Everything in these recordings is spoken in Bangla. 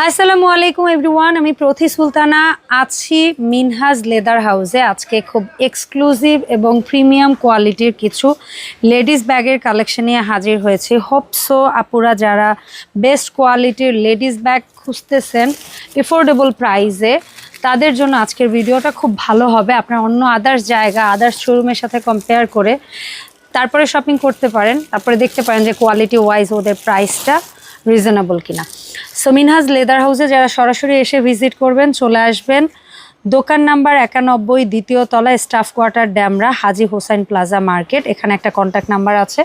আসসালামু আলাইকুম এভরিওয়ান, আমি প্রথি সুলতানা, আছি মিনহাজ লেদার হাউসে। আজকে খুব এক্সক্লুসিভ এবং প্রিমিয়াম কোয়ালিটির কিছু লেডিস ব্যাগের কালেকশন নিয়ে হাজির হয়েছি। হোপসো আপুরা যারা বেস্ট কোয়ালিটির লেডিস ব্যাগ খুঁজতেছেন এফোর্ডেবল প্রাইসে তাদের জন্য আজকের ভিডিওটা খুব ভালো হবে। আপনার অন্য আদার্স জায়গা আদার্স শোরুমের সাথে কম্পেয়ার করে তারপরে শপিং করতে পারেন। তারপরে দেখতে পারেন যে কোয়ালিটি ওয়াইজ ওদের প্রাইসটা রিজনেবল কিনা। সো মিনহাজ লেদার হাউসে যারা সরাসরি এসে ভিজিট করবেন, চলে আসবেন। দোকান নাম্বার একানব্বই দ্বিতীয় তলা staff quarter Demra, Haji Hossain plaza market এখানে একটা কন্ট্যাক্ট নাম্বার আছে।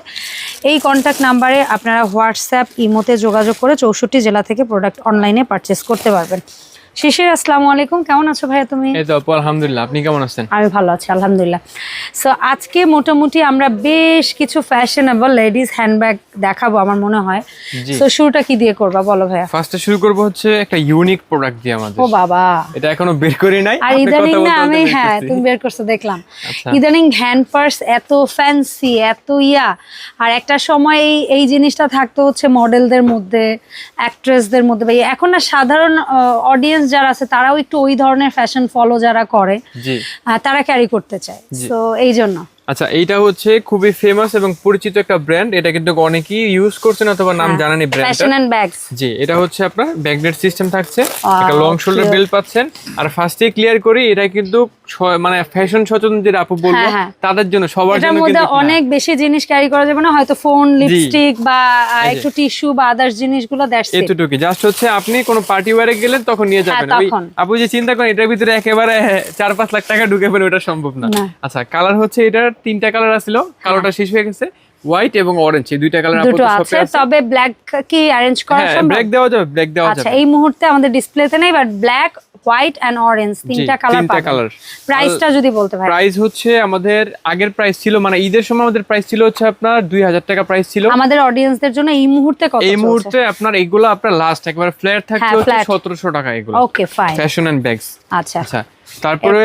এই কন্ট্যাক্ট নাম্বারে আপনারা হোয়াটসঅ্যাপ ইমোতে যোগাযোগ করে চৌষট্টি জেলা থেকে প্রোডাক্ট অনলাইনে পারচেস করতে পারবেন। শিশির আসসালামু আলাইকুম। কেমন আছো ভাইয়া তুমি? এই তো আপু আলহামদুলিল্লাহ। আপনি কেমন আছেন? আমি ভালো আছি আলহামদুলিল্লাহ। সো আজকে মোটামুটি আমরা বেশ কিছু ফ্যাশনেবল লেডিস হ্যান্ডব্যাগ দেখাবো আমার মনে হয়। সো শুরুটা কি দিয়ে করবা বলো ভাইয়া? ফার্স্টে শুরু করব হচ্ছে একটা ইউনিক প্রোডাক্ট দিয়ে আমাদের। ও বাবা। এটা এখনও বের করি নাই। আর ইদানিং না আমি হ্যাঁ তুমি বের করছ দেখলাম। আচ্ছা। ইদানিং হ্যান্ড পার্স এত ফ্যান্সি এত ইয়া। আর একটা সময় এই এই জিনিসটা থাকতো হচ্ছে মডেলদের মধ্যে অ্যাক্ট্রেসদের মধ্যে। বা। এখন না সাধারণ অডিয়েন্স যারা আছে তারাও একটু ওই ধরনের ফ্যাশন ফলো যারা করে তারা ক্যারি করতে চায়। তো এই জন্য। আচ্ছা এইটা হচ্ছে খুবই ফেমাস এবং পরিচিত একটা ব্র্যান্ড এটা কিন্তু অনেকেই ইউজ করছেন অথবা নাম হ্যাঁ। জানেন ফ্যাশন অ্যান্ড ব্যাগস জি এটা হচ্ছে আপনার ব্যাগনেট সিস্টেম থাকছে। একটা লং শোল্ডার. বেল্ট পাচ্ছেন। আর ফার্স্টে ক্লিয়ার করি এটা কিন্তু মানে ফ্যাশন সচেতন যে আপু বলব হ্যাঁ, হ্যাঁ। তাদের জন্য সবার জন্য কিন্তু অনেক বেশি জিনিস ক্যারি করা যাবে না হয়তো ফোন লিপস্টিক বা। একটু টিস্যু বা আদার্স জিনিসগুলো দ্যাটস ইট এতটুকু। জাস্ট হচ্ছে আপনি কোনো পার্টি ওয়ারে গেলেন তখন নিয়ে হ্যাঁ, যাবেন। ওই আপু যে চিন্তা করেন এটার ভিতরে একেবারে চার পাঁচ লাখ টাকা ঢুকে ফেলে ওটা সম্ভব না। আচ্ছা কালার হচ্ছে এটার তিনটা কালার আছিল কালোটা শেষ হয়ে গেছে হোয়াইট এবং অরেঞ্জ এই দুইটা কালার দুটো আপাতত আছে আছে তবে ব্ল্যাক কি অ্যারেঞ্জ করা হ্যাঁ সম্ভব? ব্ল্যাক দেওয়া যাবে ব্ল্যাক দেওয়া যাবে। আচ্ছা এই মুহূর্তে আমাদের ডিসপ্লেতে নেই but black white and orange তিনটা কালার তিনটা colour। প্রাইসটা যদি বলতে পারেন। প্রাইস হচ্ছে আমাদের আগের প্রাইস ছিল মানে ঈদের সময় আমাদের প্রাইস ছিল হচ্ছে আপনার দুই হাজার টাকা প্রাইস ছিল। আমাদের অডিয়েন্সদের জন্য এই মুহূর্তে কত এই মুহূর্তে আপনার এগুলো আপনার লাস্ট একবার ফ্ল্যাট থাকছে হ্যাঁ, হচ্ছে flat। সতেরোশো টাকা এগুলো। Okay fine fashion and bags আচ্ছা। আচ্ছা তারপরে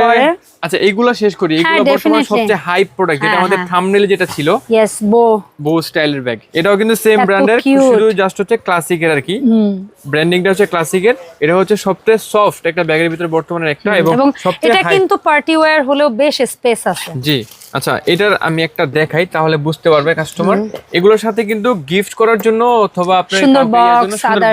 আচ্ছা এইগুলা শেষ করি। হ্যাঁ, এগুলো বর্তমানে সবচেয়ে হাইপ প্রোডাক্ট যেটা হ্যাঁ, আমাদের হ্যাঁ। যেটা ছিল यस বো বো স্টাইলের ব্যাগ এটাও কিন্তু সেম ব্র্যান্ডের. শুধু জাস্ট হচ্ছে ক্লাসিকের আর কি। ব্র্যান্ডিংটা হচ্ছে ক্লাসিকের এটা হচ্ছে সবচেয়ে সফট একটা ব্যাগের ভিতরে বর্তমানে একটা এবং এবং সবচেয়ে এটা কিন্তু পার্টি ওয়্যার হলেও বেশ স্পেস আছে। জি। আচ্ছা এটার আমি একটা দেখাই তাহলে বুঝতে পারবে কাস্টমার এগুলোর সাথে কিন্তু গিফট করার জন্য অথবা আপনার সুন্দর।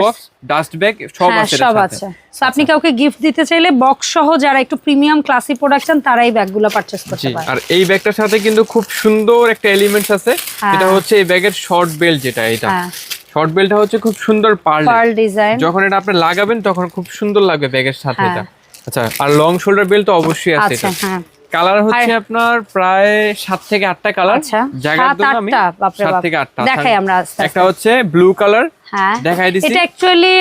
বক্স ডাস্ট ব্যাগ সব হ্যাঁ আছে সব আছে। সাথে So, আপনি কাউকে গিফট দিতে চাইলে বক্স সহ যারা একটু প্রিমিয়াম ক্লাসি প্রোডাকশন তারা এই ব্যাগগুলো পারচেস করতে পারে। আর এই ব্যাগটার সাথে কিন্তু খুব সুন্দর একটা এলিমেন্টস আছে। হ্যাঁ। এটা হচ্ছে এই ব্যাগের শর্ট বেল্ট যেটা এটা। হ্যাঁ। শর্ট বেল্টটা হচ্ছে খুব সুন্দর পার্ল পার্ল ডিজাইন যখন এটা আপনি লাগাবেন তখন খুব সুন্দর লাগবে ব্যাগের সাথে হ্যাঁ। এটা। আচ্ছা আর লং শোল্ডার বেল্ট তো অবশ্যই আছে আচ্ছা এটা। হ্যাঁ। কালার হচ্ছে আপনার প্রায় সাত থেকে আটটা কালার আচ্ছা। জায়গার জন্য আমি সাত থেকে আটটা দেখাই আমরা একটা হচ্ছে ব্লু কালার হ্যাঁ। দেখাই দিছি। এটা অ্যাকচুয়ালি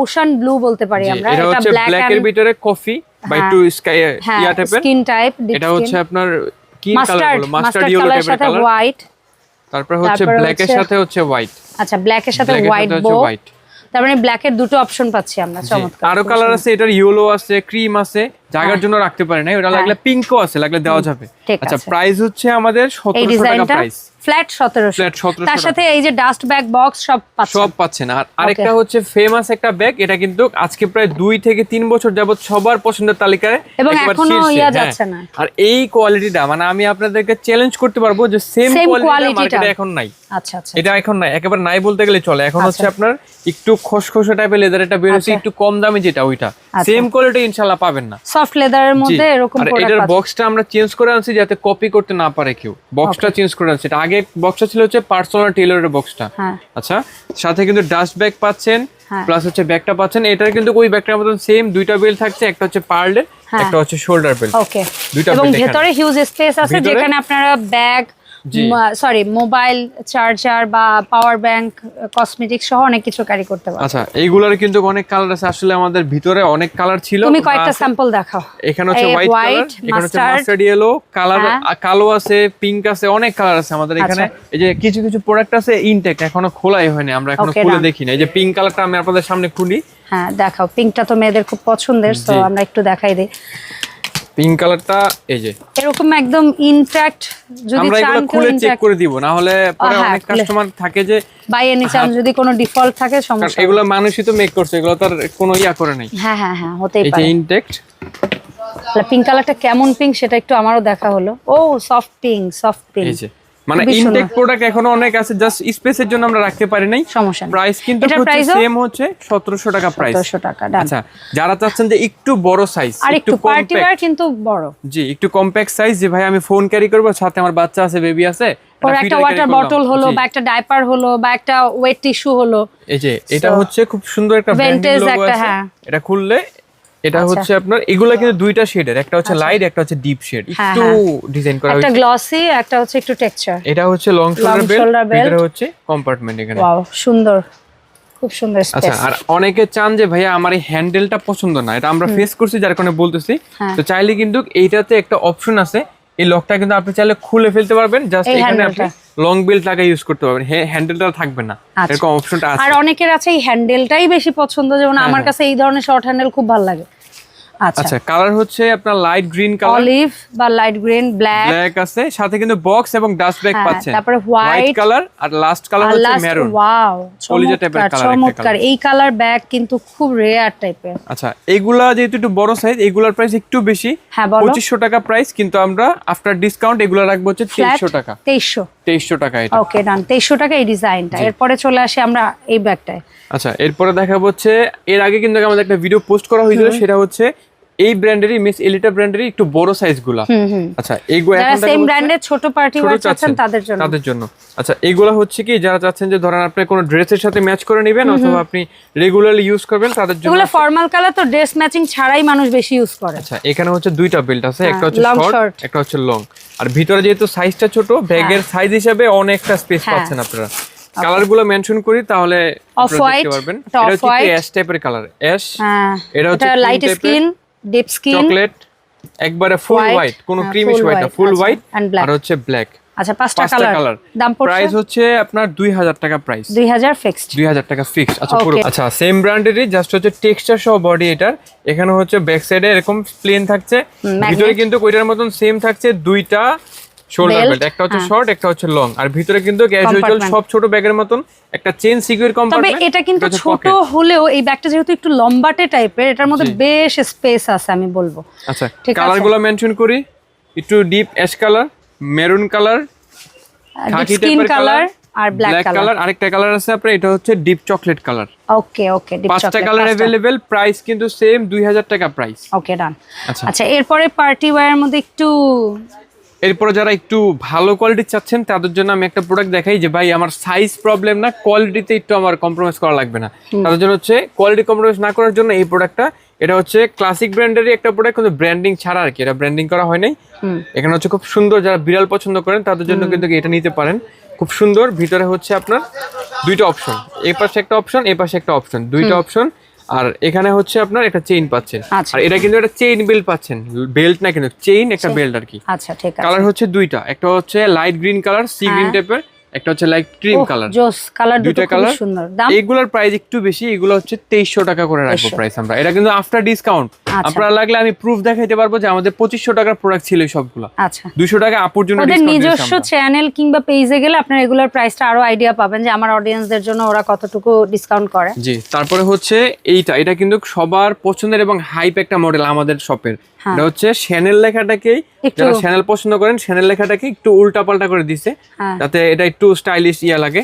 ওশান ব্লু বলতে পারি আমরা। এটা হচ্ছে ব্ল্যাক এর ভিতরে কফি হ্যাঁ। স্কাই হ্যাঁ ইয়া টাইপের স্কিন টাইপ এটা হচ্ছে আপনার কি colour mustard mustard mustard yellow টাইপের কালার হোয়াইট তারপর হচ্ছে ব্ল্যাক এর সাথে হচ্ছে হোয়াইট আচ্ছা ব্ল্যাক এর সাথে হোয়াইট বো তার মানে ব্ল্যাক এর দুটো অপশন পাচ্ছি আমরা চমৎকার। আরও কালার আছে এটার ইয়েলো আছে ক্রিম আছে। জায়গার জন্য রাখতে পারে না ওটা লাগলে পিঙ্কও আছে লাগলে দেওয়া যাবে। আচ্ছা প্রাইস হচ্ছে আমাদের এই 1700 টাকা প্রাইস ফ্ল্যাট সতেরোশো। Flat 1700 তার সাথে এই যে ডাস্ট ব্যাগ বক্স সব পাচ্ছেন। সব পাচ্ছেন। আর আরেকটা হচ্ছে ফেমাস একটা ব্যাগ এটা কিন্তু আজকে প্রায় দুই থেকে তিন বছর যাবত সবার পছন্দের তালিকায় এবং এখনও ইয়া হ্যাঁ। যাচ্ছে না। আর এই কোয়ালিটিটা মানে আমি আপনাদেরকে চ্যালেঞ্জ করতে পারব যে সেম কোয়ালিটিটা এখন নাই। আচ্ছা আচ্ছা এটা এখন নাই একেবারে নাই বলতে গেলে চলে। এখন আচ্ছা। হচ্ছে আপনার একটু খসখসে টাইপের লেদার এটা বের হচ্ছে আচ্ছা। একটু কম দামি যেটা ওইটা। আচ্ছা। সেম কোয়ালিটি ইনশাআল্লাহ পাবেন না। সফট লেদারের মধ্যে এরকম প্রোডাক্ট এটার বক্সটা আমরা চেঞ্জ করে আনছি যাতে কপি করতে না পারে কেউ। বক্সটা চেঞ্জ করে আনছি। এটা আগে বক্সটা ছিল হচ্ছে পার্সোনাল টেলরের বক্সটা হ্যাঁ। আচ্ছা সাথে কিন্তু ডাস্ট ব্যাগ পাচ্ছেন হ্যাঁ। প্লাস হচ্ছে ব্যাগটা পাচ্ছেন। এটার কিন্তু ওই ব্যাগটার মতন সেম দুইটা বেল্ট থাকছে একটা হচ্ছে পার্লের হ্যাঁ। একটা হচ্ছে শোল্ডার বেল্ট ওকে দুইটা এবং ভেতরে হিউজ স্পেস আছে যেখানে আপনারা ব্যাগ। সরি মোবাইল চার্জার বা পাওয়ার ব্যাংক কসমেটিক সহ অনেক কিছু ক্যারি করতে পারবেন আচ্ছা এইগুলোর কিন্তু অনেক কালার আছে। আসলে আমাদের ভিতরে অনেক কালার ছিল। তুমি কয়েকটা স্যাম্পল দেখাও। এখানে হচ্ছে হোয়াইট কালার এখানে হচ্ছে মাস্টার্ড ইয়েলো কালার। কালো আছে পিঙ্ক আছে অনেক কালার আছে আমাদের এখানে। আচ্ছা। এই যে কিছু কিছু প্রোডাক্ট আছে ইনটেক এখনও খোলাই হয়নি আমরা এখনও খুলে দেখি না এই যে পিঙ্ক কালারটা আমি আপনাদের সামনে খুলি। হ্যাঁ দেখাও। পিঙ্কটা তো মেয়েদের খুব পছন্দের তো আমরা একটু দেখাই দিই। পিঙ্ক কালারটা এই যে। এরকম একদম ইনট্যাক্ট যদি আমরা এগুলো খুলে চেক করে দিব না হলে পরে হ্যাঁ, অনেক কাস্টমার থাকে যে বাই এনি চান যদি কোনো ডিফল্ট থাকে সমস্যা এগুলো মানুষই তো মেক করছে এগুলো তার কোনো ইয়া করে নাই। হ্যাঁ হ্যাঁ হ্যাঁ হতেই এই যে ইনট্যাক্ট পিঙ্ক কালারটা কেমন পিঙ্ক সেটা একটু আমারও দেখা হলো। ও সফট পিঙ্ক সফট পিঙ্ক এই যে। মানে ইনটেক প্রোডাক্ট এখনও অনেক আছে জাস্ট স্পেসের জন্য আমরা রাখতে পারি নাই। সমস্যা প্রাইস কিন্তু সেম হচ্ছে 1700 টাকা প্রাইস 1700 টাকা আচ্ছা যারা চাচ্ছেন যে একটু বড় সাইজ আর একটু পার্টি ওয়্যার কিন্তু বড়। জি একটু কম্প্যাক্ট সাইজ যে ভাই আমি ফোন ক্যারি করব সাথে আমার বাচ্চা আছে বেবি আছে একটা ওয়াটার বটল হলো বা একটা ডাইপার হলো বা একটা ওয়েট টিস্যু হলো। এই যে এটা হচ্ছে খুব সুন্দর একটা ব্র্যান্ডিং লোগো একটা, আছে। হ্যাঁ। এটা খুললে এটা আচ্ছা। হচ্ছে আপনার এগুলা কিন্তু দুইটা শেডের একটা হচ্ছে লাইট একটা হচ্ছে ডিপ শেড হ্যাঁ, একটু হ্যাঁ। ডিজাইন করা একটা গ্লসি একটা হচ্ছে একটু টেক্সচার এটা হচ্ছে লং শোল্ডার বেল্ট। ভিতরে হচ্ছে কম্পার্টমেন্ট এখানে। ওয়াও সুন্দর। খুব সুন্দর আচ্ছা আর অনেকে চান যে ভাইয়া আমার এই হ্যান্ডেলটা পছন্দ না। এটা আমরা ফেস করছি যার কারণে বলতেছি। হ্যাঁ। তো চাইলে কিন্তু এইটাতে একটা অপশন আছে। এই লকটা কিন্তু আপনি চাইলে খুলে ফেলতে পারবেন। জাস্ট এখানে আপনি লং বেল্ট লাগিয়ে ইউজ করতে পারবেন। হ্যান্ডেলটা থাকবে না। আচ্ছা। এরকম অপশনটা আছে। আর অনেকের আছে এই হ্যান্ডেলটাই বেশি পছন্দ। যেমন আমার কাছে এই ধরনের শর্ট হ্যান্ডেল খুব ভালো লাগে। আচ্ছা। আচ্ছা কালার হচ্ছে আপনার লাইট গ্রিন কালার অলিভ বা লাইট গ্রিন ব্ল্যাক ব্ল্যাক আছে সাথে কিন্তু বক্স এবং ডাস্ট ব্যাগ হ্যাঁ, পাচ্ছেন। তারপরে white, কালার আর লাস্ট কালার হচ্ছে মেরুন ওয়াও কলিজা type এর চমৎকার। এই কালার ব্যাগ কিন্তু খুব রেয়ার টাইপের আচ্ছা এগুলা যেহেতু একটু বড় সাইজ এগুলার প্রাইস একটু বেশি। হ্যাঁ বলো। পঁচিশশো টাকা প্রাইস কিন্তু আমরা আফটার ডিসকাউন্ট এগুলো রাখব হচ্ছে ফ্ল্যাট তেইশশো টাকা। তেইশশো। তেইশশো টাকা এটা। ওকে ডান তেইশশো টাকা এই ডিজাইনটা এরপরে চলে আসি আমরা এই ব্যাগটায় আচ্ছা এরপরে দেখা হচ্ছে এর আগে কিন্তু আমাদের একটা ভিডিও পোস্ট করা হয়েছিল সেটা হচ্ছে এই ব্র্যান্ডেরই মিস এলিটা ব্র্যান্ডেরই একটু বড় সাইজগুলা। আচ্ছা এইগুলো এখন সেম ব্র্যান্ডের ছোট পার্টি ওয়ার চাচ্ছেন তাদের জন্য। তাদের জন্য। আচ্ছা এগুলো হচ্ছে কি যারা চাচ্ছেন যে ধরেন আপনি কোনো ড্রেসের সাথে ম্যাচ করে নেবেন অথবা আপনি রেগুলারলি ইউজ করবেন তাদের জন্য এগুলো ফর্মাল কালার তো ড্রেস ম্যাচিং ছাড়াই মানুষ বেশি ইউজ করে। আচ্ছা এখানে হচ্ছে দুইটা বেল্ট আছে একটা হচ্ছে শর্ট একটা হচ্ছে লং আর ভিতরে যেহেতু সাইজটা ছোট ব্যাগের সাইজ হিসাবে অনেকটা স্পেস হ্যাঁ। পাচ্ছেন আপনারা। কালারগুলো মেনশন করি তাহলে white, দেখতে পারবেন। এটা হচ্ছে। অ্যাশ টাইপের কালার অ্যাশ হ্যাঁ এটা হচ্ছে light. Skin deep skin chocolate একবারে ফুল হোয়াইট কোনো ক্রিমিশ হোয়াইট না ফুল হোয়াইট আর হচ্ছে ব্ল্যাক আচ্ছা পাঁচটা কালার দাম পড়ছে? প্রাইস হচ্ছে আপনার দুই হাজার টাকা প্রাইস দুই হাজার ফিক্সড দুই হাজার টাকা ফিক্সড আচ্ছা পুরো আচ্ছা সেম ব্র্যান্ডেরই জাস্ট হচ্ছে টেক্সচার সহ বডি এটার। এখানে হচ্ছে ব্যাক সাইডে এরকম প্লেন থাকছে। ভিতরে কিন্তু ওইটার মতন সেম থাকছে দুইটা শোল্ডার বেল্ট একটা হচ্ছে হ্যাঁ। শর্ট একটা হচ্ছে লং আর ভিতরে কিন্তু ক্যাজুয়াল সব ছোট ব্যাগের মতন একটা চেন সিকিউর তবে এটা কিন্তু ছোট হলেও এই ব্যাগটা যেহেতু একটু লম্বাটে টাইপের এটার মধ্যে বেশ স্পেস আছে আমি বলব। আচ্ছা মেনশন করি। একটু deep ash colour maroon colour skin colour আর ব্ল্যাক কালার আরেকটা কালার আছে আপনার এটা হচ্ছে deep chocolate colour okay okay deep পাঁচটা কালার প্রাইস কিন্তু সেম দুই হাজার টাকা প্রাইস ওকে ডান আচ্ছা। আচ্ছা এরপরে পার্টি ওয়্যারের মধ্যে একটু এরপরে যারা একটু ভালো কোয়ালিটি চাচ্ছেন তাদের জন্য আমি একটা প্রোডাক্ট দেখাই যে ভাই আমার সাইজ প্রবলেম না কোয়ালিটিতে একটু আমার কম্প্রোমাইজ করা লাগবে না। তাদের জন্য হচ্ছে কোয়ালিটি কম্প্রোমাইজ না করার জন্য এই প্রোডাক্টটা এটা হচ্ছে ক্লাসিক ব্র্যান্ডেরই একটা প্রোডাক্ট কিন্তু ব্র্যান্ডিং ছাড়া আর কি এটা ব্র্যান্ডিং করা হয় নাই। এখানে হচ্ছে খুব সুন্দর যারা বিড়াল পছন্দ করেন তাদের জন্য কিন্তু এটা নিতে পারেন। খুব সুন্দর ভিতরে হচ্ছে আপনার দুইটা অপশন এই পাশে একটা অপশন এই পাশে একটা অপশন দুইটা অপশন আর এখানে হচ্ছে আপনার একটা চেইন পাচ্ছেন। আচ্ছা। আর এটা কিন্তু একটা চেইন বেল্ট পাচ্ছেন। বেল্ট না কিন্তু চেইন একটা বেল্ট আর কি। আচ্ছা ঠিক আছে। কালার হচ্ছে দুইটা। একটা হচ্ছে light green colour sea green টাইপের একটা হচ্ছে লাইট ক্রিম কালার জোস কালার দুটো কালার সুন্দর। দাম? এগুলোর প্রাইস একটু বেশি এগুলো হচ্ছে 2300 টাকা করে রাখব প্রাইস আমরা। এটা কিন্তু আফটার ডিসকাউন্ট। আপনারা লাগলে আমি প্রুফ দেখাইতে পারব যে আমাদের পঁচিশশো টাকার প্রোডাক্ট ছিল সবগুলো। আচ্ছা। দুশো টাকা আপুর জন্য ওদের নিজস্ব চ্যানেল কিংবা পেজে গেলে আপনার রেগুলার প্রাইসটা আরও আইডিয়া পাবেন যে আমার অডিয়েন্সদের জন্য ওরা কতটুকু ডিসকাউন্ট করে। জি তারপরে হচ্ছে এইটা। এটা কিন্তু সবার পছন্দের এবং হাইপ একটা মডেল আমাদের শপের হ্যাঁ। এটা হচ্ছে শ্যানেল লেখাটাকেই যারা শ্যানেল পছন্দ করেন শ্যানেল লেখাটাকে একটু উল্টা পাল্টা করে দিছে। হ্যাঁ। যাতে এটা একটু স্টাইলিশ ইয়া লাগে।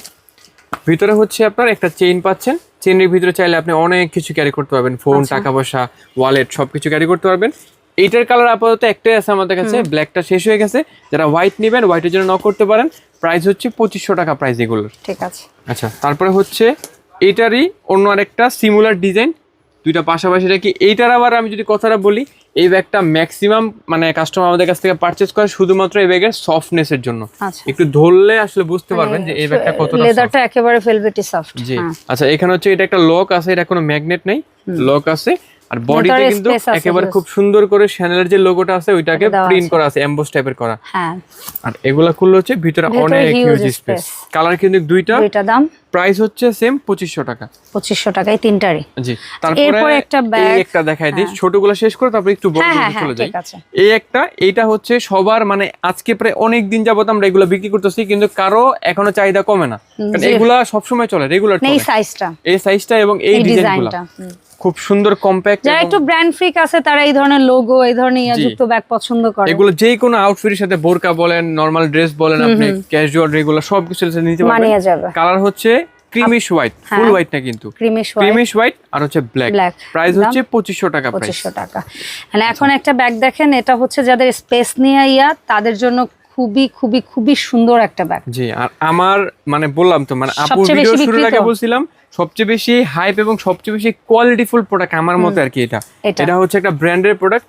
ভিতরে হচ্ছে আপনার একটা চেইন পাচ্ছেন। চেইনের ভিতরে চাইলে আপনি অনেক কিছু ক্যারি করতে পারবেন। ফোন। টাকা পয়সা ওয়ালেট সবকিছু ক্যারি করতে পারবেন। এইটার কালার আপাতত একটাই আছে আমাদের কাছে। ব্ল্যাকটা শেষ হয়ে গেছে। যারা হোয়াইট নেবেন হোয়াইটের জন্য ন করতে পারেন। প্রাইস হচ্ছে পঁচিশশো টাকা প্রাইস এগুলোর। ঠিক আছে। আচ্ছা তারপরে হচ্ছে এটারই অন্য আরেকটা সিমুলার ডিজাইন দুইটা পাশাপাশি রাখি। এইটার আবার আমি যদি কথাটা বলি এই ব্যাগটা ম্যাক্সিমাম মানে কাস্টমার আমাদের কাছ থেকে পারচেস করে শুধুমাত্র এই ব্যাগের সফটনেসের জন্য। আচ্ছা। একটু ধরলে আসলে বুঝতে পারবেন যে এই ব্যাগটা কতটা। লেদারটা একেবারে ভেলভেটি সফট জি। আচ্ছা এখানে হচ্ছে এটা একটা লক আছে এটা কোনো ম্যাগনেট নেই। লক আছে। আর বডিতে কিন্তু একেবারে খুব সুন্দর করে শ্যানেলের যে লোগোটা আছে ওইটাকে প্রিন্ট করা আছে এমবোস টাইপের করা। হ্যাঁ। আর এগুলা খুললে হচ্ছে ভিতরে অনেক হিউজ স্পেস কালার কিন্তু দুইটা। দুইটা দাম। প্রাইস হচ্ছে সেম পঁচিশশো টাকা। পঁচিশশো টাকায় তিনটারই। জি তারপরে একটা এই একটা দেখাই দিই। ছোটগুলো শেষ করে তারপরে একটু বড় হ্যাঁ, হ্যাঁ, চলে হ্যাঁ, যাই। এই একটা এইটা হচ্ছে সবার মানে আজকে প্রায় অনেক দিন যাবত আমরা এগুলো বিক্রি করতেছি কিন্তু কারও এখনও চাহিদা কমে না। কারণ। এগুলা সবসময় চলে রেগুলার চলে। এই সাইজটা এই সাইজটা এবং এই ডিজাইনটা। খুব সুন্দর কম্প্যাক্ট যারা একটু ব্র্যান্ড ফ্রিক আছে তারা এই ধরনের লোগো এই ধরনের জি। ইয়াযুক্ত ব্যাগ পছন্দ করে। এগুলো যে কোনো আউটফিটের সাথে বোরকা বলেন নরমাল ড্রেস বলেন আপনি ক্যাজুয়াল রেগুলার সব কিছুর সাথে নিতে পারবেন। মানিয়ে যাবে। কালার হচ্ছে ক্রিমিশ হোয়াইট ফুল হ্যাঁ। হোয়াইট না কিন্তু ক্রিমিশ ক্রিমিশ হোয়াইট আর হচ্ছে ব্ল্যাক প্রাইস হচ্ছে পঁচিশশো টাকা প্রাইস পঁচিশশো টাকা। মানে এখন একটা ব্যাগ দেখেন এটা হচ্ছে যাদের স্পেস নিয়ে ইয়া তাদের জন্য খুবই খুবই খুবই সুন্দর একটা ব্যাগ জি আর আমার মানে বললাম তো মানে আপুর ভিডিও শুরুর আগে বলছিলাম সবচেয়ে বেশি হাইপ এবং সবচেয়ে বেশি কোয়ালিটিফুল প্রোডাক্ট আমার মতে আর কি এটা এটা। এটা হচ্ছে একটা ব্র্যান্ডের প্রোডাক্ট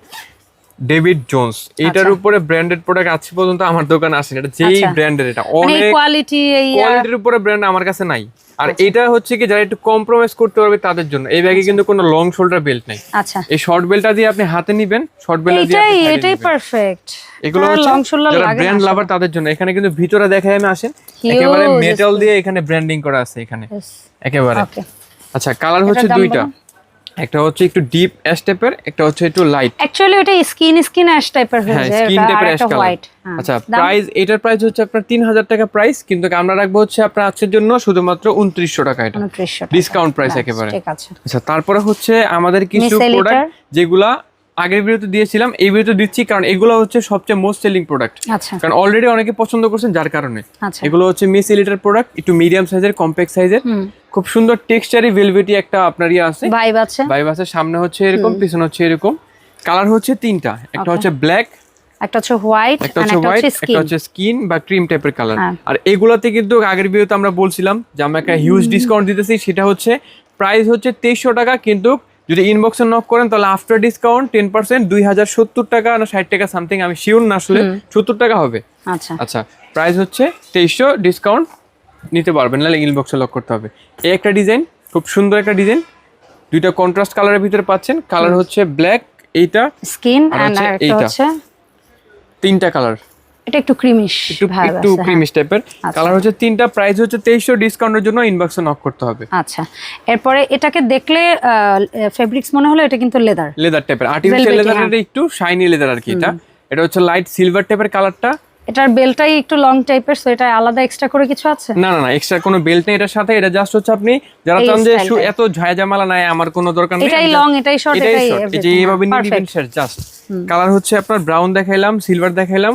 ডেভিড জোন্স এটার আচ্ছা। উপরে ব্র্যান্ডেড প্রোডাক্ট আজ পর্যন্ত আমার দোকানে আসেনি। এটা যেই আচ্ছা। ব্র্যান্ডের এটা। মানে অনেক কোয়ালিটি এই কোয়ালিটির উপরে ব্র্যান্ড আমার কাছে নাই। আর আচ্ছা। এটা হচ্ছে কি যারা একটু কম্প্রোমাইজ করতে পারবে তাদের জন্য। এই ব্যাগে কিন্তু কোনো লং শোল্ডার বেল্ট নাই। আচ্ছা। এই শর্ট বেল্টটা দিয়ে আপনি হাতে নিবেন শর্ট বেল্ট দিয়ে এটাই এটাই পারফেক্ট এগুলো হচ্ছে লং শোল্ডার যারা লাগে ব্র্যান্ড লাভার তাদের জন্য। এখানে কিন্তু ভিতরে দেখায় আমি আসেন। একেবারে মেটাল দিয়ে এখানে ব্র্যান্ডিং করা আছে এখানে। একেবারে। আচ্ছা কালার হচ্ছে দুইটা। একটা হচ্ছে একটু ডিপ অ্যাশ টাইপের একটা হচ্ছে একটু লাইট অ্যাকচুয়ালি ওটা স্কিন স্কিন অ্যাশ টাইপের হয়ে হ্যাঁ যায় স্কিন টাইপের অ্যাশ কালার হোয়াইট আচ্ছা প্রাইস এটার প্রাইস হচ্ছে আপনার তিন হাজার টাকা প্রাইস কিন্তু আমরা রাখব হচ্ছে আপনার আজকের জন্য শুধুমাত্র উনত্রিশশো টাকা এটা। ডিসকাউন্ট প্রাইস একেবারে। ঠিক আছে। আচ্ছা তারপরে হচ্ছে আমাদের কিছু প্রোডাক্ট? যেগুলা আগের ভিডিওতে দিয়েছিলাম এই ভিডিওতে দিচ্ছি কারণ এগুলো হচ্ছে সবচেয়ে মোস্ট সেলিং প্রোডাক্ট আচ্ছা। কারণ অলরেডি অনেকে পছন্দ করছেন যার কারণে। আচ্ছা। এগুলো হচ্ছে মিস এলিটার প্রোডাক্ট একটু মিডিয়াম সাইজের কম্প্যাক্ট সাইজের খুব সুন্দর টেক্সচারি ভেলভেটি একটা আপনার ইয়ে আছে। ভাইব আছে। বাইবাসের সামনে হচ্ছে এরকম পিছনে হচ্ছে এরকম। কালার হচ্ছে তিনটা একটা হচ্ছে ব্ল্যাক একটা হচ্ছে হোয়াইট একটা হচ্ছে হোয়াইট একটা হচ্ছে স্কিন বা ক্রিম টাইপের কালার। আর এগুলাতে কিন্তু আগের ভিডিওতে আমরা বলছিলাম যে আমরা একটা হিউজ ডিসকাউন্ট দিতেছি সেটা হচ্ছে প্রাইস হচ্ছে তেইশশো টাকা কিন্তু যদি ইনবক্সে নক করেন তাহলে আফটার ডিসকাউন্ট টেন পার্সেন্ট দুই হাজার সত্তর টাকা না ষাট টাকা সামথিং আমি শিওর না আসলে সত্তর টাকা হবে। আচ্ছা। আচ্ছা প্রাইস হচ্ছে তেইশশো ডিসকাউন্ট নিতে পারবেন নাহলে ইনবক্সে লক করতে হবে। এই একটা ডিজাইন খুব সুন্দর একটা ডিজাইন দুইটা কন্ট্রাস্ট কালারের ভিতরে পাচ্ছেন। কালার হচ্ছে ব্ল্যাক এইটা। স্কিন আর এইটা। হচ্ছে? তিনটা কালার এটা একটু ক্রিমিশ একটু একটু। ক্রিমিশ টাইপের কালার হচ্ছে তিনটা প্রাইস হচ্ছে তেইশশো ডিসকাউন্টের জন্য ইনবক্সে নক করতে হবে। আচ্ছা। এরপরে এটাকে দেখলে ফেব্রিক্স মনে হলো এটা কিন্তু লেদার লেদার টাইপের আর্টিফিশিয়াল লেদার। একটু শাইনি লেদার আর কি এটা। এটা হচ্ছে লাইট সিলভার টাইপের কালারটা এটার বেলটাই একটু লং টাইপের সো এটা আলাদা এক্সট্রা করে কিছু আছে? না না না এক্সট্রা কোনো বেল্ট নেই এটার সাথে। এটা জাস্ট হচ্ছে আপনি যারা চান যে। এত ঝায়জামালা নাই আমার কোনো দরকার নেই এটাই লং এটাই শর্ট এটাই এই যে এইভাবে নিয়ে নিবেন। জাস্ট কালার হচ্ছে আপনার ব্রাউন দেখাইলাম সিলভার দেখাইলাম।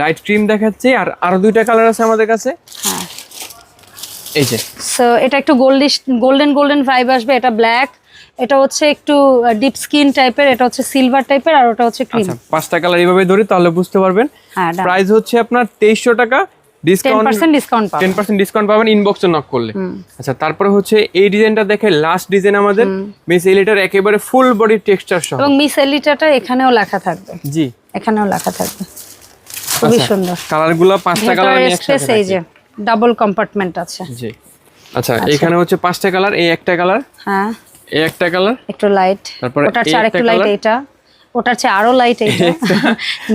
লাইট ক্রিম দেখাচ্ছি আর আরও দুইটা কালার আছে আমাদের কাছে। হ্যাঁ। এই যে। সো এটা একটু গোল্ডিশ গোল্ডেন গোল্ডেন ভাইব আসবে এটা ব্ল্যাক এটা হচ্ছে একটু ডিপ স্কিন টাইপের এটা হচ্ছে সিলভার টাইপের আর ওটা হচ্ছে ক্রিম আচ্ছা পাঁচটা কালার এইভাবে ধরি তাহলে বুঝতে পারবেন। হ্যাঁ প্রাইস হচ্ছে আপনার তেইশশো টাকা ডিসকাউন্ট ডিসকাউন্ট পাবেন। টেন পার্সেন্ট ডিসকাউন্ট পাবেন ইনবক্সে নক করলে। আচ্ছা তারপরে হচ্ছে এই ডিজাইনটা দেখে লাস্ট ডিজাইন আমাদের মিস এলিটার একেবারে ফুল বডি টেক্সচার সহ। এবং মিস এলিটাটা এখানেও লেখা থাকবে। জি। এখানেও লেখা থাকবে। খুবই আচ্ছা, সুন্দর। কালারগুলো পাঁচটা কালার স্পেস এই যে ডাবল কম্পার্টমেন্ট আছে। জি। আচ্ছা এখানে হচ্ছে পাঁচটা কালার এই একটা কালার হ্যাঁ। এই একটা কালার একটু লাইট তারপরে ওটার চেয়ে আরেকটু একটা লাইট এটা ওটার চেয়ে আরও লাইট এটা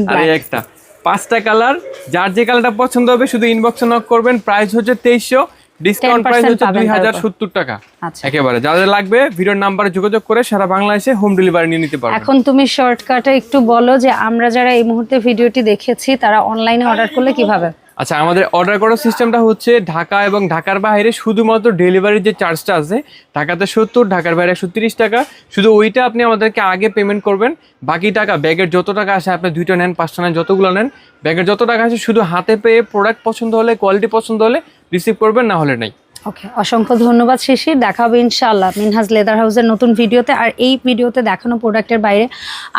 আর এই একটা। পাঁচটা কালার যার যে কালারটা পছন্দ হবে শুধু ইনবক্সে নক করবেন। প্রাইস হচ্ছে তেইশশো। ডিসকাউন্ট প্রাইস হচ্ছে পাবেন দুই হাজার তারপর। সত্তর টাকা। আচ্ছা। একেবারে যাদের লাগবে ভিডিওর নাম্বারে যোগাযোগ করে সারা বাংলাদেশে হোম ডেলিভারি নিয়ে নিতে পারবে এখন তুমি শর্টকাটে একটু বলো যে আমরা যারা এই মুহূর্তে ভিডিওটি দেখেছি তারা অনলাইনে অর্ডার করলে কীভাবে? আচ্ছা আমাদের অর্ডার করার সিস্টেমটা হচ্ছে ঢাকা এবং ঢাকার বাইরে শুধুমাত্র ডেলিভারির যে চার্জটা আছে, ঢাকাতে সত্তর, ঢাকার বাইরে একশো টাকা। শুধু ওইটা আপনি আমাদেরকে আগে পেমেন্ট করবেন। বাকি টাকা ব্যাগের যত টাকা আসে, আপনি দুইটা নেন, পাঁচটা নেন, যতগুলো নেন ব্যাগের যত টাকা আসে, শুধু হাতে পেয়ে প্রোডাক্ট পছন্দ হলে কোয়ালিটি পছন্দ হলে রিসিভ করবেন, না হলে নাই। ওকে অসংখ্য ধন্যবাদ শিশির দেখা হবে ইনশাআল্লাহ মিনহাজ লেদার হাউসের নতুন ভিডিওতে। আর এই ভিডিওতে দেখানো প্রোডাক্টের বাইরে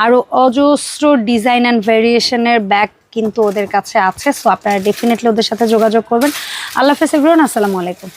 আরও অজস্র ডিজাইন অ্যান্ড ভেরিয়েশনের ব্যাগ কিন্তু ওদের কাছে আছে সো আপনারা ডেফিনেটলি ওদের সাথে যোগাযোগ করবেন। আল্লাহ হাফেজ এভরিওয়ান আসসালামু আলাইকুম।